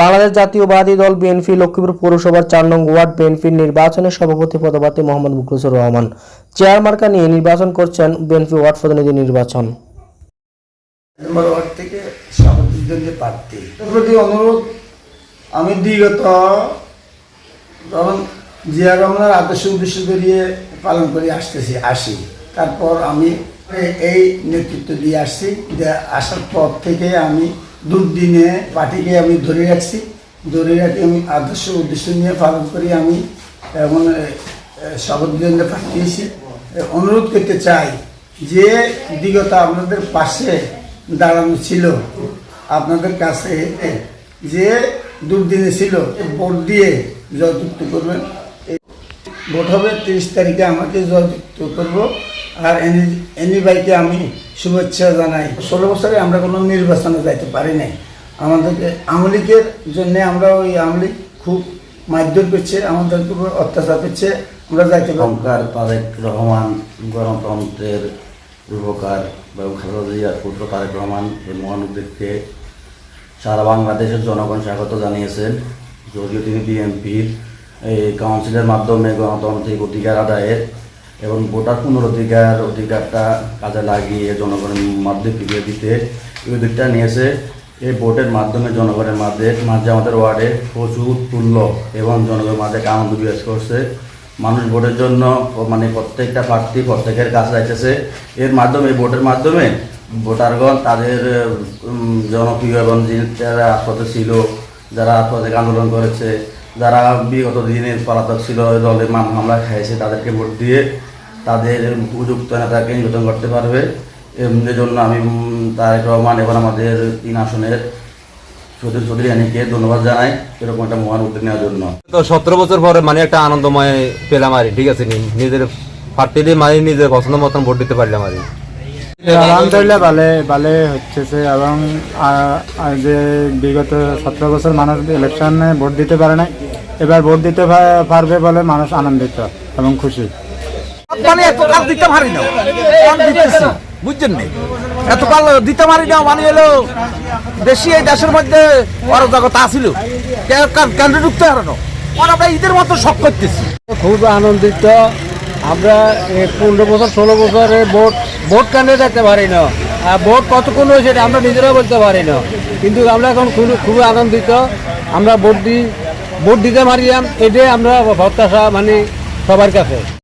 বাংলাদেশ জাতীয়বাদী দল বিএনপি লক্ষ্মীপুর পৌরসভার চার নং ওয়ার্ড বিএনপির নির্বাচনের সভাপতি পদপ্রার্থী মোহাম্মদ মুখলিসুর রহমান। চেয়ার মার্কা নিয়ে নির্বাচন করছেন বিএনপি ওয়ার্ড প্রতিনিধি নির্বাচন। অনুরোধ আমি বিগত জিয়া রহমানের আদর্শ উদ্দেশ্য করিয়ে পালন করে আসতেছি, আসি। তারপর আমি এই নেতৃত্ব দিয়ে আসছি। আসার পর থেকে আমি দুর্দিনে পার্টিকে আমি ধরে রাখছি। ধরে রাখি আমি আদর্শ উদ্দেশ্য নিয়ে পালন করি আমি। এমন জন্য পাঠিয়েছি। অনুরোধ করতে চাই যে বিগত আপনাদের পাশে দাঁড়ানো ছিল, আপনাদের কাছে যে দুর্দিনে ছিল, ভোট দিয়ে জয়যুক্ত করবেন। ভোট হবে তিরিশ তারিখে আমাকে জয়যুক্ত করব। আর এনি আমি শুভেচ্ছা জানাই। ষোলো বছরে আমরা কোনো নির্বাচনে যাইতে পারি নাই। আমাদেরকে আমলিকের জন্য আমরা ওই আমলিক খুব মারধর করছে আমাদের উপর অত্যাচার করছে, আমরা যাইতে পারি তারেক রহমান, গণতন্ত্রের রূপকার বা পুত্র তারেক রহমান, এই মহান সারা বাংলাদেশের জনগণ স্বাগত জানিয়েছেন। যদিও তিনি বিএনপির, এই কাউন্সিলের মাধ্যমে গণতান্ত্রিক অধিকার আদায়ের এবং ভোটার পুনরধিকার অধিকারটা কাজে লাগিয়ে জনগণের মধ্যে ফিরিয়ে দিতে এই উদ্যোগটা নিয়েছে। এই ভোটের মাধ্যমে জনগণের মাঝে মাঝে আমাদের ওয়ার্ডে প্রচুর তুল্য এবং জনগণের মাঝে আনন্দ বিরাজ করছে। মানুষ ভোটের জন্য মানে প্রত্যেকটা প্রার্থী প্রত্যেকের কাছে যাইতেছে এর মাধ্যমে ভোটের মাধ্যমে ভোটারগণ তাদের জনপ্রিয় এবং যারা আস্পদে ছিল, যারা আস্পদে আন্দোলন করেছে যারা বিগত দিনে পলাতক ছিল দলের মাম হামলা খাইছে, তাদেরকে ভোট দিয়ে তাদের উপযুক্ত নেতাকে নির্বাচন করতে পারবে। এমনি জন্য আমি তারেক রহমান এবার আমাদের তিন আসনের চৌধুরী চৌধুরী আনিকে ধন্যবাদ জানাই, এরকম একটা মহান উদ্যোগ নেওয়ার জন্য। তো সতেরো বছর পরে মানে একটা আনন্দময় পেলাম আর ঠিক আছে? নিজের পার্টি দিয়ে মানে নিজের পছন্দ মতন ভোট দিতে পারলাম আর। আলহামদুলিল্লাহ ভালো ভালো হচ্ছে এবং যে বিগত সতেরো বছর মানুষ ইলেকশনে ভোট দিতে পারে নাই এবার ভোট দিতে পারবে বলে মানুষ আনন্দিত এবং খুশি। মানে এত কাল দিতে পারি না। বুঝছেন নি? এত কাল দিতে পারি না মানে হলো বেশি এই দেশের মধ্যে অরাজকতা আসিল কেন্দ্র ঢুকতে হারানো আর আমরা ঈদের মতো শখ করতেছি। খুব আনন্দিত। আমরা পনেরো বছর ষোলো বছরে ভোট ভোট কেন্দ্রে যেতে পারি না। আর ভোট কতক্ষণ হয়েছে এটা আমরা নিজেরাও বলতে পারি না। কিন্তু আমরা এখন খুব- খুবই আনন্দিত। আমরা ভোট দিই ভোট দিতে পারিলাম এটাই আমরা প্রত্যাশা মানে সবার কাছে।